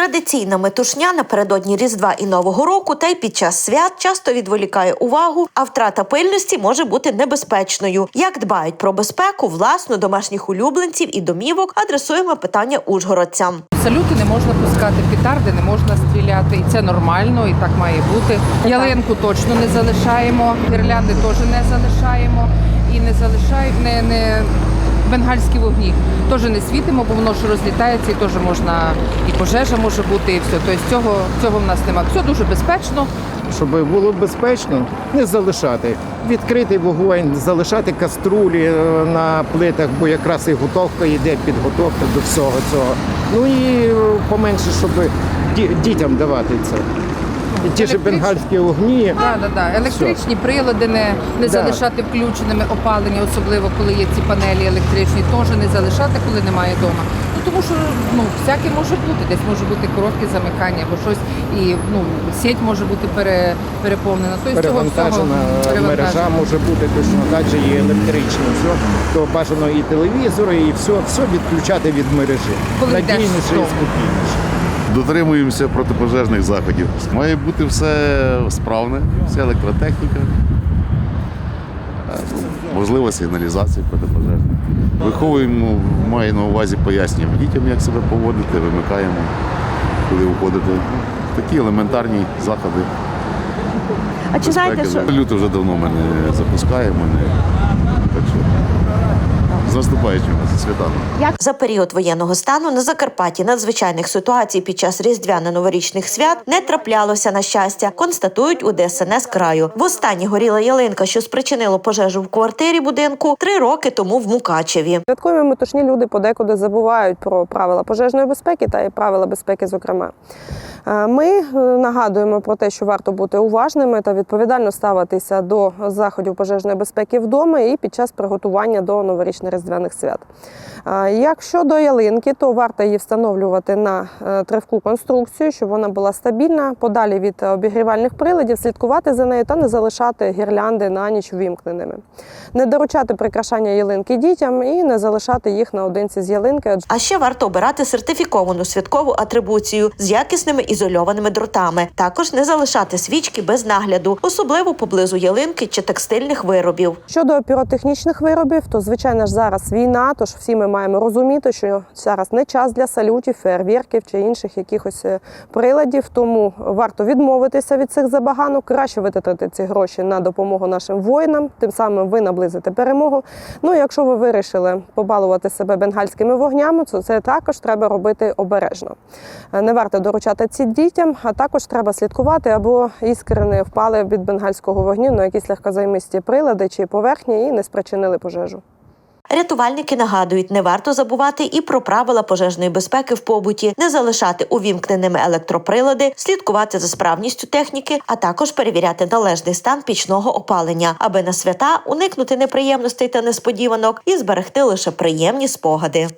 Традиційна метушня напередодні Різдва і Нового року та й під час свят часто відволікає увагу, а втрата пильності може бути небезпечною. Як дбають про безпеку власну домашніх улюбленців і домівок, адресуємо питання ужгородцям. Салюти не можна пускати, петарди не можна стріляти, і це нормально, і так має бути. Ялинку точно не залишаємо, гірлянди теж не залишаємо і не залишаємо не, не бенгальські вогні. Теж не світимо, бо воно ж розлітається і теж можна і пожежа може бути, і все. Тобто цього, цього в нас немає. Все дуже безпечно. щоб було безпечно, не залишати. Відкритий вогонь, залишати каструлі е, на плитах, бо якраз і готовка йде, підготовка до всього цього. Ну і е, поменше, щоб дітям давати це. Ті ж бенгальські вогні. Да, да, да. Електричні прилади не, не Да. залишати включеними, опалення, особливо коли є ці панелі електричні, теж не залишати, коли немає вдома. Ну тому що ну всяке може бути, десь може бути коротке замикання або щось, і ну сеть може бути пере, переповнена. Тобто цього всього Перевантажена мережа може бути точно так же і електрична. Все, то бажано і телевізори, і все, все відключати від мережі. Коли йдеш Надійніше і спокійніше. Дотримуємося протипожежних заходів. Має бути все справне, вся електротехніка, Е, ну, можлива сигналізація протипожежна. Виховуємо, має на увазі пояснюємо дітям, як себе поводити, вимикаємо, куди виходити. Ну, Такі елементарні заходи. А чи знаєте, що. Люто вже давно ми не запускаємо. Не... Так що з наступаючим вас, святами. Як за період воєнного стану на Закарпатті надзвичайних ситуацій під час різдвяно-новорічних свят не траплялося на щастя, констатують у ДСНС краю. Востаннє горіла ялинка, що спричинило пожежу в квартирі будинку три роки тому в Мукачеві. Святкові метушні люди подекуди забувають про правила пожежної безпеки та і правила безпеки, зокрема. Е, Ми е, нагадуємо про те, що варто бути уважними та відповідально ставитися до заходів пожежної безпеки вдома і під час приготування до новорічних різдвяних свят. Е, Як щодо ялинки, то варто її встановлювати на тривку конструкцію, щоб вона була стабільна, подалі від обігрівальних приладів, слідкувати за нею та не залишати гірлянди на ніч ввімкненими. Не доручати прикрашання ялинки дітям і не залишати їх наодинці з ялинки, А ще варто обирати сертифіковану святкову атрибуцію з якісними ізольованими дротами. Також не залишати свічки без нагляду, особливо поблизу ялинки чи текстильних виробів. Щодо піротехнічних виробів, то звичайно ж зараз війна, тож всі ми маємо розуміти, що зараз не час для салютів, фейерверків чи інших якихось е, приладів. Тому варто відмовитися від цих забаганок, краще витратити ці гроші на допомогу нашим воїнам. Тим самим ви наблизите перемогу. Ну, якщо ви вирішили побалувати себе бенгальськими вогнями, то це також треба робити обережно. Е, Не варто доручати ці дітям, а також треба слідкувати, або іскри не впали від бенгальського вогню на якісь легкозаймисті прилади чи поверхні і не спричинили пожежу. Рятувальники нагадують, не варто забувати і про правила пожежної безпеки в побуті, не залишати увімкненими електроприлади, слідкувати за справністю техніки, а також перевіряти належний стан пічного опалення, аби на свята уникнути неприємностей та несподіванок і зберегти лише приємні спогади.